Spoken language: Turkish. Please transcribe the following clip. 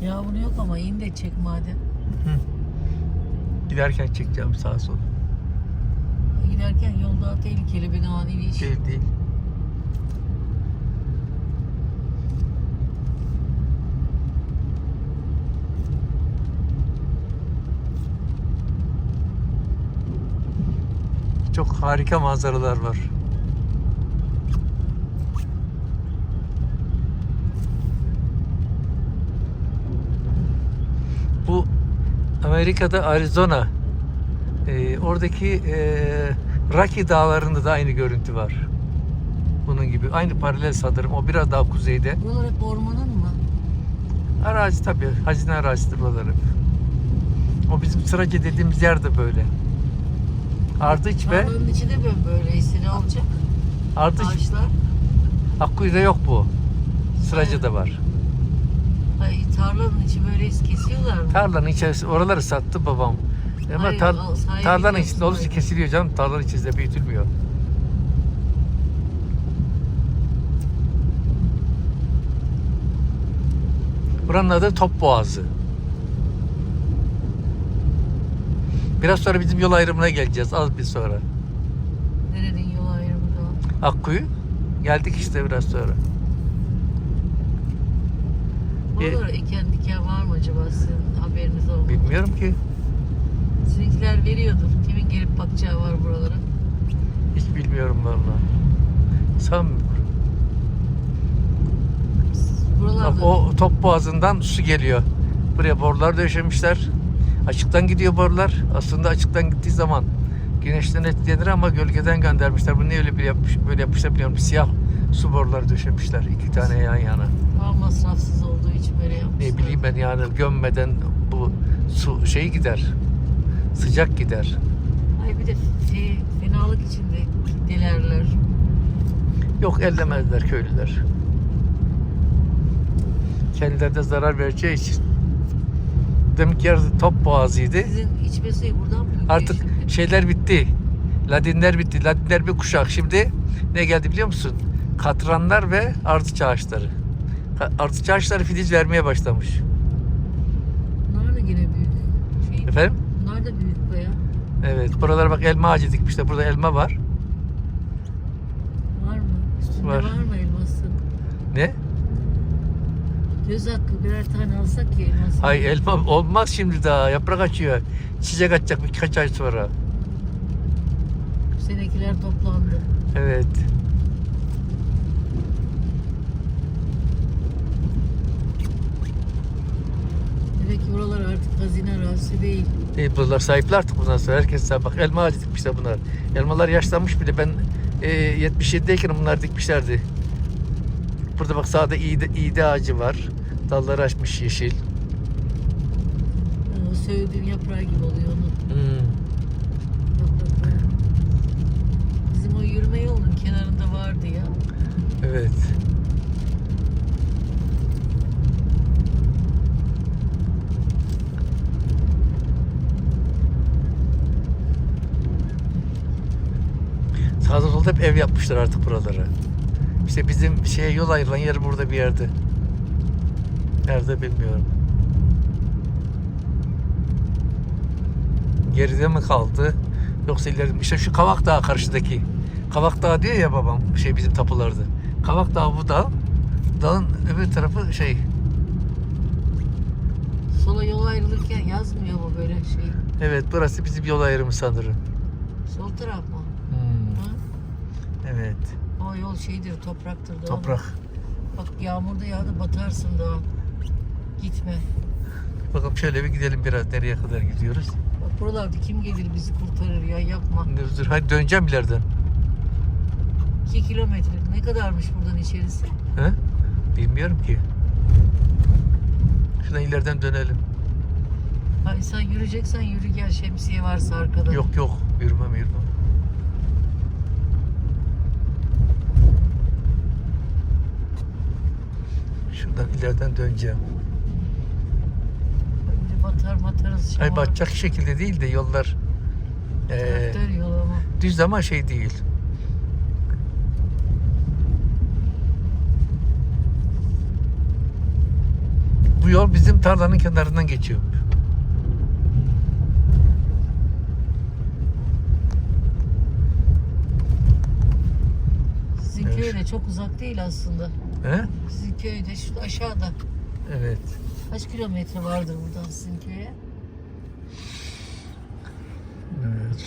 Yağmur yok ama in de çek madem. Hı. Giderken çekeceğim sağa sola. Giderken yol daha tehlikeli bir ani bir iş. Değil değil. Çok harika manzaralar var. Bu Amerika'da Arizona. Ee, oradaki e, Rocky dağlarında da aynı görüntü var. Bunun gibi. Aynı paralel sanırım. O biraz daha kuzeyde. Buralar hep ormanın mı? Arazi tabii. Hazine arazisidir buralar hep. O bizim sıracı dediğimiz yer de böyle. Ardıç ve Tarlanın içi de böyle böyleyse ne olacak? Ardıç, Ağaçlar. Akkuyu'da yok bu. Sıracı'da var. İçi böyleyse kesiyorlar mı? Tarlanın içerisi, oraları sattı babam. Ama Hayır, tar- o tarlanın içinde olursa sahibi. kesiliyor canım. Tarlanın içinde büyütülmüyor. Buranın adı Top Boğazı. Biraz sonra bizim yol ayrımına geleceğiz. Az bir sonra. Nerenin yol ayrımı da? Akkuyu. Geldik işte biraz sonra. Buralara eken diken var mı acaba sizin haberiniz olmadı? Bilmiyorum ki. Sizinkiler veriyordur. Kimin gelip bakacağı var buralara. Hiç bilmiyorum vallahi. Sanmıyorum. Buralarda Bak o top boğazından su geliyor. Buraya borular döşemişler. Açıktan gidiyor borular. Aslında açıktan gittiği zaman güneşten etkilenir ama gölgeden göndermişler. Bunu niye öyle bir yapmış, böyle yapmışlar bilmiyorum. Siyah su boruları döşemişler. iki tane yan yana. Daha masrafsız olduğu için böyle yapmışlar. Ne bileyim ben yani gömmeden bu su şey gider. Sıcak gider. Ay bir de şey, fenalık içinde delerler. Yok ellemezler köylüler. Kendilerine zarar vereceği için. Demek ki yer top boğazıydı. Sizin içme suyu buradan mı gidiyor Artık şimdi? şeyler bitti. Ladinler bitti. Ladinler bir kuşak. Şimdi ne geldi biliyor musun? Katranlar ve ardıç ağaçları. Ardıç ağaçları filiz vermeye başlamış. Bunlar da yine büyük. Şey, Efendim? Bunlar da büyük baya. Evet. Buralara bak elma ağacı dikmişler. Burada elma var. Var mı? Üstünde Var. var, mı elması? Ne? Göz hakkı birer tane alsak ya elması. Hay elma olmaz şimdi daha. Yaprak açıyor. Çiçek açacak birkaç ay sonra. Bu senekiler toplandı. Evet. Demek ki buralar artık hazine arazisi değil. E, bunlar sahipli artık bundan sonra. Herkes sahip. Bak elma ağacı dikmişler bunlar. Elmalar yaşlanmış bile. Ben e, 77'deyken bunlar dikmişlerdi. Burada bak sağda iğde, iğde ağacı var. Dalları açmış yeşil. O söğüdün yaprağı gibi oluyor onun Hmm. yaprakları. Bizim o yürüme yolunun kenarında vardı ya. Evet. Hep ev yapmışlar artık buralara. İşte bizim şeye yol ayrılan yer burada bir yerde. Nerede bilmiyorum. Geride mi kaldı? Yoksa ileride mi? İşte şu Kavak Dağı karşıdaki. Kavak Dağı diyor ya babam şey bizim tapularda. Kavak Dağı bu dağ. Dağın öbür tarafı şey. Sola yol ayrılırken yazmıyor mu böyle şey? Evet burası bizim yol ayrımı sanırım. Sol taraf mı? Evet. O yol şeydir, topraktır. doğru. Toprak. Bak yağmurda yağdı batarsın daha. Gitme. Bakalım şöyle bir gidelim biraz nereye kadar gidiyoruz. Bak buralarda kim gelir bizi kurtarır ya yapma. Dur, dur hadi döneceğim ileriden. 2 kilometre. Ne kadarmış buradan içerisi? He? Bilmiyorum ki. Şuradan ileriden dönelim. Ha, sen yürüyeceksen yürü gel şemsiye varsa arkada. Yok yok yürümem yürümem. Şuradan ileriden döneceğim. Böyle batar matarız. Ay şamar. batacak şekilde değil de yollar Traktör yolu ama. düz ama şey değil. bu yol bizim tarlanın kenarından geçiyor. Sizin köy de çok uzak değil aslında. He? Sizin köy de şu aşağıda. Evet. Kaç kilometre vardır buradan sizin köye? Evet.